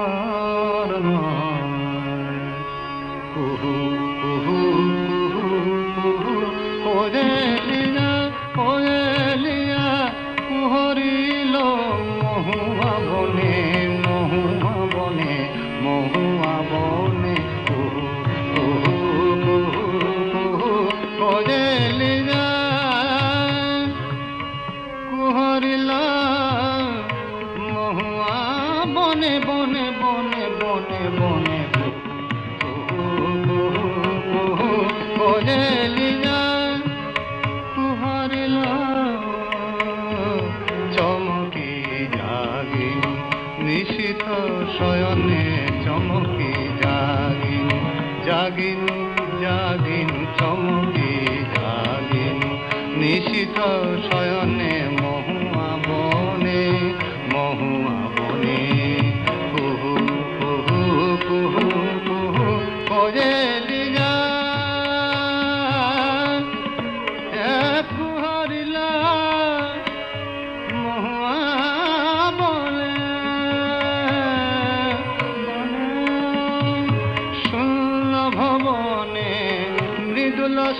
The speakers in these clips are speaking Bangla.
کارنا নিশিত শয়নে চমকি জাগিন জাগিন জাগিন চমকি জাগিন নিশিত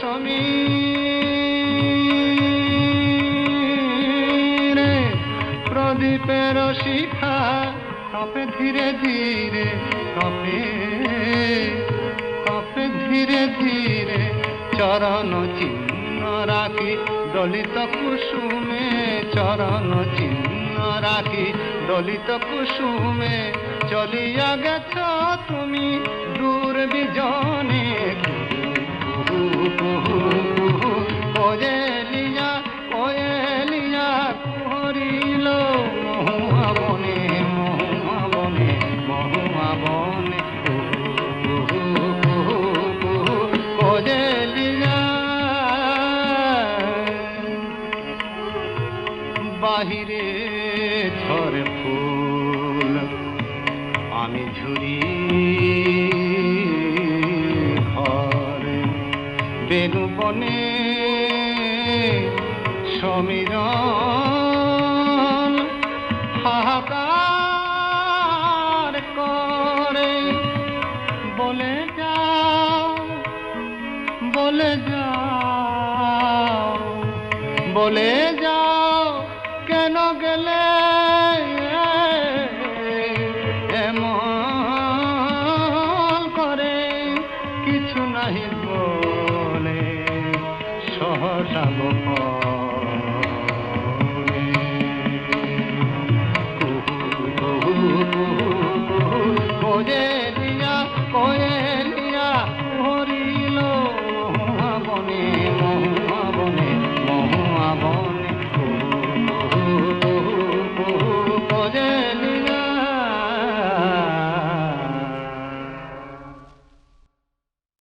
সমীরে প্রদীপের শিখা কপে ধীরে ধীরে, কপে কপে ধীরে ধীরে চরণ চিহ্ন রাখি, দলিত কুসুমে চরণ চিহ্ন রাখি, দলিত কুসুমে চলিয়া গেছ তুমি দূর বিজনে বাহিরে ঝরে ফুল, আমি ঝুরি ঘরে। বেনু বনে সমীরণ হাহাকার করে। বলে যাও বলে যাও বলে যাও। কিছু নাহি বলে সহসা গোপনে কুহু কুহু কুহু